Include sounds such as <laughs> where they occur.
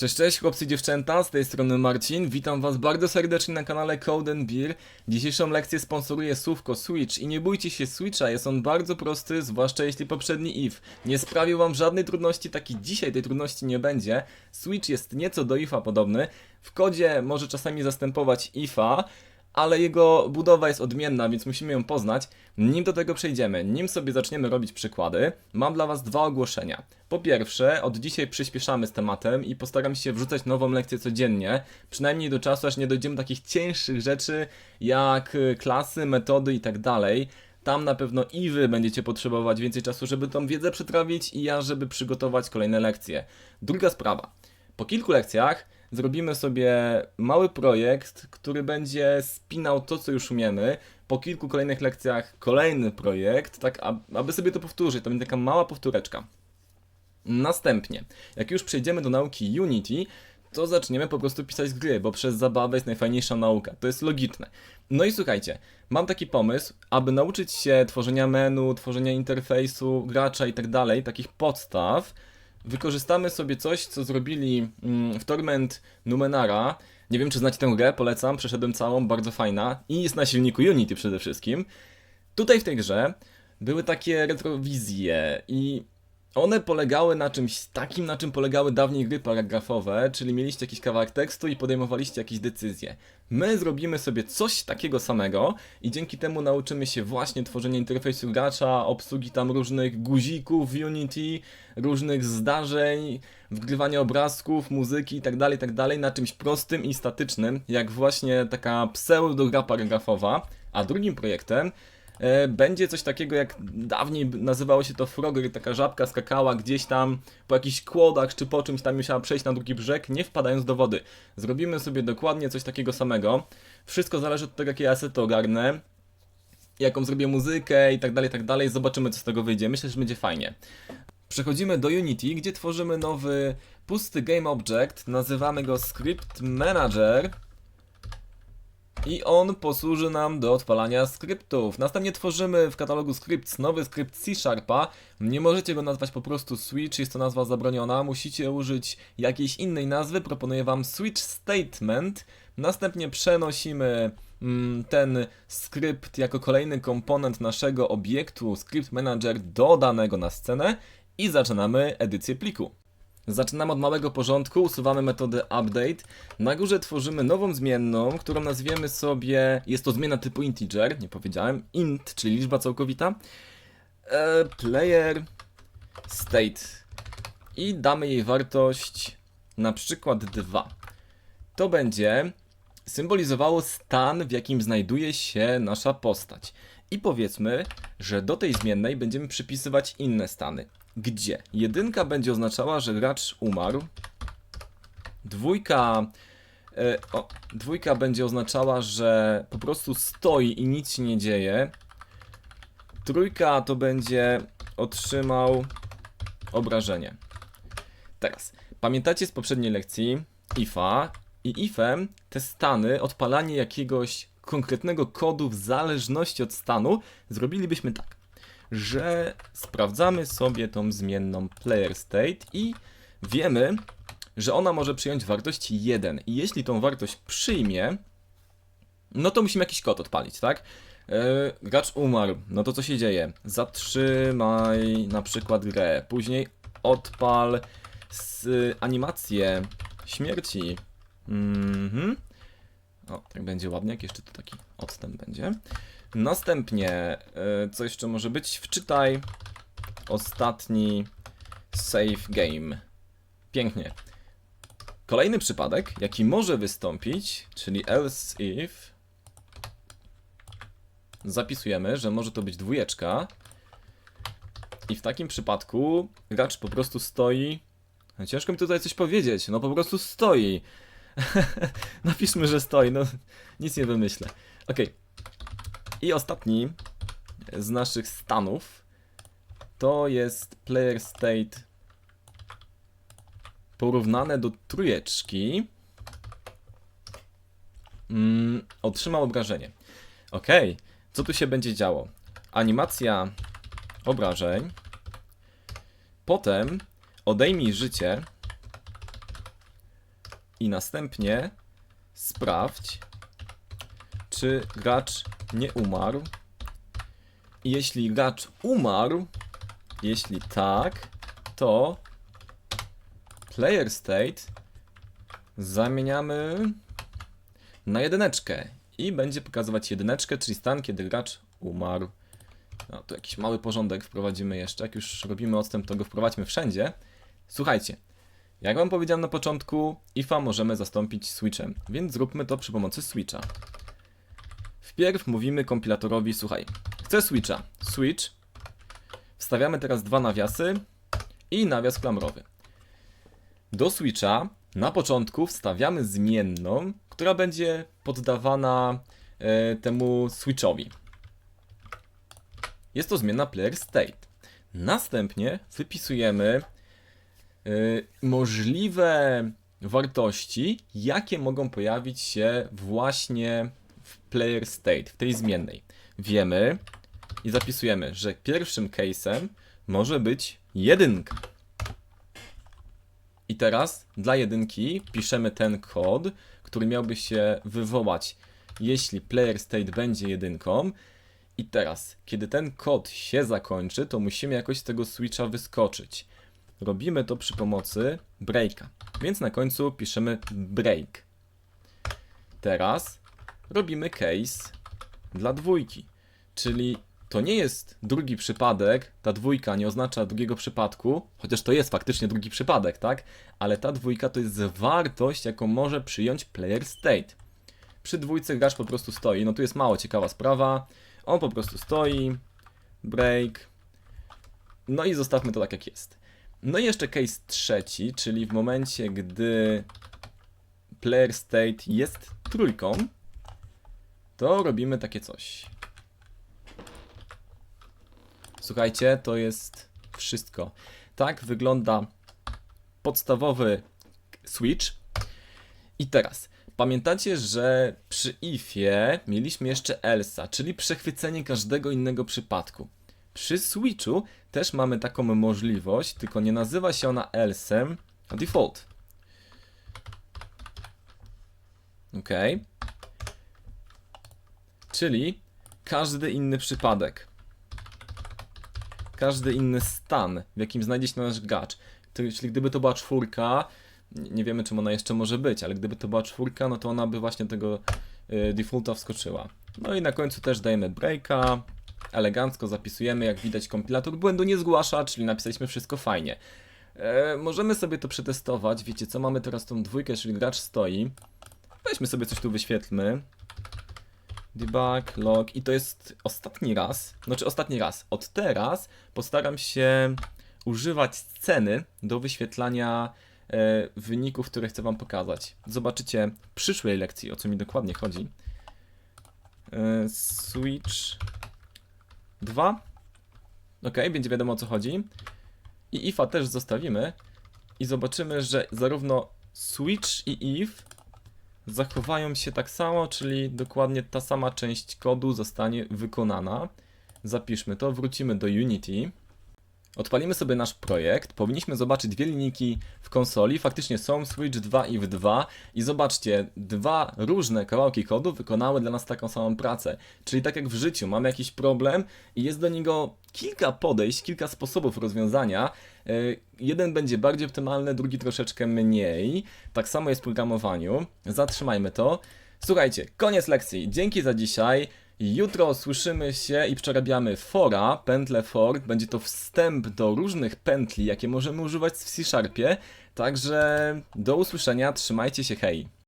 Cześć, cześć chłopcy i dziewczęta, z tej strony Marcin, witam was bardzo serdecznie na kanale Code Beer. Dzisiejszą lekcję sponsoruje słówko Switch i nie bójcie się Switcha, jest on bardzo prosty, zwłaszcza jeśli poprzedni if nie sprawił wam żadnej trudności, tak i dzisiaj tej trudności nie będzie. Switch jest nieco do ifa podobny, w kodzie może czasami zastępować ifa, ale jego budowa jest odmienna, więc musimy ją poznać. Nim do tego przejdziemy, nim sobie zaczniemy robić przykłady, mam dla Was dwa ogłoszenia. Po pierwsze, od dzisiaj przyspieszamy z tematem i postaram się wrzucać nową lekcję codziennie, przynajmniej do czasu, aż nie dojdziemy do takich cięższych rzeczy jak y, klasy, metody i tak. Tam na pewno i wy będziecie potrzebować więcej czasu, żeby tą wiedzę przetrawić i ja, żeby przygotować kolejne lekcje. Druga sprawa. Po kilku lekcjach zrobimy sobie mały projekt, który będzie spinał to, co już umiemy. Po kilku kolejnych lekcjach kolejny projekt, tak ab- aby sobie to powtórzyć. To będzie taka mała powtóreczka. Następnie, jak już przejdziemy do nauki Unity, to zaczniemy po prostu pisać gry, bo przez zabawę jest najfajniejsza nauka. To jest logiczne. No i słuchajcie, mam taki pomysł, aby nauczyć się tworzenia menu, tworzenia interfejsu, gracza i tak dalej, takich podstaw, wykorzystamy sobie coś, co zrobili mm, w Torment Numenara. Nie wiem, czy znacie tę grę, polecam, przeszedłem całą, bardzo fajna i jest na silniku Unity przede wszystkim. Tutaj w tej grze były takie retrowizje i one polegały na czymś takim, na czym polegały dawniej gry paragrafowe, czyli mieliście jakiś kawałek tekstu i podejmowaliście jakieś decyzje. My zrobimy sobie coś takiego samego i dzięki temu nauczymy się właśnie tworzenia interfejsu gracza, obsługi tam różnych guzików w Unity, różnych zdarzeń, wgrywania obrazków, muzyki itd., itd. na czymś prostym i statycznym, jak właśnie taka pseudo-gra paragrafowa. A drugim projektem będzie coś takiego jak dawniej nazywało się to Frogger, taka żabka skakała gdzieś tam po jakichś kłodach czy po czymś tam musiała przejść na drugi brzeg, nie wpadając do wody. Zrobimy sobie dokładnie coś takiego samego. Wszystko zależy od tego, jakie ja to ogarnę, jaką zrobię muzykę i tak dalej, tak dalej. Zobaczymy, co z tego wyjdzie. Myślę, że będzie fajnie. Przechodzimy do Unity, gdzie tworzymy nowy pusty game object. Nazywamy go Script Manager. I on posłuży nam do odpalania skryptów. Następnie tworzymy w katalogu scripts nowy skrypt C Sharpa. Nie możecie go nazwać po prostu Switch, jest to nazwa zabroniona. Musicie użyć jakiejś innej nazwy. Proponuję wam Switch Statement. Następnie przenosimy mm, ten skrypt jako kolejny komponent naszego obiektu Script Manager dodanego na scenę i zaczynamy edycję pliku. Zaczynamy od małego porządku, usuwamy metodę update. Na górze tworzymy nową zmienną, którą nazwiemy sobie, jest to zmiana typu integer, nie powiedziałem, int, czyli liczba całkowita. E, player state i damy jej wartość na przykład 2. To będzie symbolizowało stan, w jakim znajduje się nasza postać. I powiedzmy, że do tej zmiennej będziemy przypisywać inne stany. Gdzie? Jedynka będzie oznaczała, że gracz umarł. Dwójka. E, o, dwójka będzie oznaczała, że po prostu stoi i nic się nie dzieje. Trójka to będzie otrzymał obrażenie. Teraz, pamiętacie z poprzedniej lekcji IFA i IFem te stany, odpalanie jakiegoś konkretnego kodu w zależności od stanu, zrobilibyśmy tak, że sprawdzamy sobie tą zmienną player state i wiemy, że ona może przyjąć wartość 1 i jeśli tą wartość przyjmie, no to musimy jakiś kod odpalić, tak? Yy, gracz umarł, no to co się dzieje? Zatrzymaj na przykład grę, później odpal z animację śmierci. Mhm. Będzie ładnie, jak jeszcze tu taki odstęp będzie. Następnie, y, co jeszcze może być? Wczytaj ostatni save game. Pięknie. Kolejny przypadek, jaki może wystąpić, czyli else if. Zapisujemy, że może to być dwójeczka. I w takim przypadku gracz po prostu stoi. Ciężko mi tutaj coś powiedzieć, no po prostu stoi. <laughs> Napiszmy, że stoi, no nic nie wymyślę. Okej. I ostatni z naszych stanów to jest player state porównane do trójeczki. Mm, otrzymał obrażenie. Okej, co tu się będzie działo? Animacja obrażeń. Potem odejmij życie I następnie sprawdź, czy gracz nie umarł. Jeśli gracz umarł, jeśli tak, to player state zamieniamy na jedyneczkę i będzie pokazywać jedyneczkę, czyli stan, kiedy gracz umarł. No, tu jakiś mały porządek wprowadzimy jeszcze. Jak już robimy odstęp, to go wprowadźmy wszędzie. Słuchajcie, jak wam powiedziałem na początku, IFA możemy zastąpić switchem, więc zróbmy to przy pomocy switcha. Wpierw mówimy kompilatorowi, słuchaj, chcę switcha, switch, wstawiamy teraz dwa nawiasy i nawias klamrowy. Do switcha na początku wstawiamy zmienną, która będzie poddawana e, temu switchowi. Jest to zmienna player state. Następnie wypisujemy możliwe wartości, jakie mogą pojawić się właśnie w player state, w tej zmiennej. Wiemy i zapisujemy, że pierwszym case'em może być jedynka. I teraz dla jedynki piszemy ten kod, który miałby się wywołać, jeśli player state będzie jedynką. I teraz, kiedy ten kod się zakończy, to musimy jakoś z tego switcha wyskoczyć. Robimy to przy pomocy breaka. Więc na końcu piszemy break. Teraz robimy case dla dwójki. Czyli to nie jest drugi przypadek, ta dwójka nie oznacza drugiego przypadku, chociaż to jest faktycznie drugi przypadek, tak? Ale ta dwójka to jest wartość, jaką może przyjąć player state. Przy dwójce gracz po prostu stoi. No tu jest mało ciekawa sprawa. On po prostu stoi, break. No i zostawmy to tak jak jest. No i jeszcze case trzeci, czyli w momencie, gdy player state jest trójką, to robimy takie coś. Słuchajcie, to jest wszystko. Tak wygląda podstawowy switch. I teraz, pamiętacie, że przy ifie mieliśmy jeszcze elsa, czyli przechwycenie każdego innego przypadku. Przy switchu też mamy taką możliwość, tylko nie nazywa się ona elsem, a default. Ok. Czyli każdy inny przypadek. Każdy inny stan, w jakim znajdzie się nasz gracz. To- Czyli gdyby to była czwórka, nie nie wiemy czym ona jeszcze może być, ale gdyby to była czwórka, no to ona by właśnie tego y, defaulta wskoczyła. No i na końcu też dajemy breaka, elegancko zapisujemy, jak widać kompilator błędu nie zgłasza, czyli napisaliśmy wszystko fajnie. E, możemy sobie to przetestować, wiecie co, mamy teraz tą dwójkę, czyli gracz stoi. Weźmy sobie coś tu wyświetlmy. Debug, log i to jest ostatni raz, znaczy ostatni raz. Od teraz postaram się używać sceny do wyświetlania e, wyników, które chcę Wam pokazać. Zobaczycie w przyszłej lekcji, o co mi dokładnie chodzi. E, switch 2. Ok, będzie wiadomo o co chodzi. I ifa też zostawimy. I zobaczymy, że zarówno switch i if zachowają się tak samo, czyli dokładnie ta sama część kodu zostanie wykonana. Zapiszmy to, wrócimy do Unity. Odpalimy sobie nasz projekt. Powinniśmy zobaczyć dwie linijki w konsoli. Faktycznie są Switch 2 i w 2 i zobaczcie, dwa różne kawałki kodu wykonały dla nas taką samą pracę. Czyli tak jak w życiu, mamy jakiś problem i jest do niego kilka podejść, kilka sposobów rozwiązania. E, Jeden będzie bardziej optymalny, drugi troszeczkę mniej. Tak samo jest w programowaniu. Zatrzymajmy to. Słuchajcie, koniec lekcji. Dzięki za dzisiaj. Jutro słyszymy się i przerabiamy fora, pętle for. Będzie to wstęp do różnych pętli, jakie możemy używać w C-Sharpie. Także do usłyszenia, trzymajcie się, hej!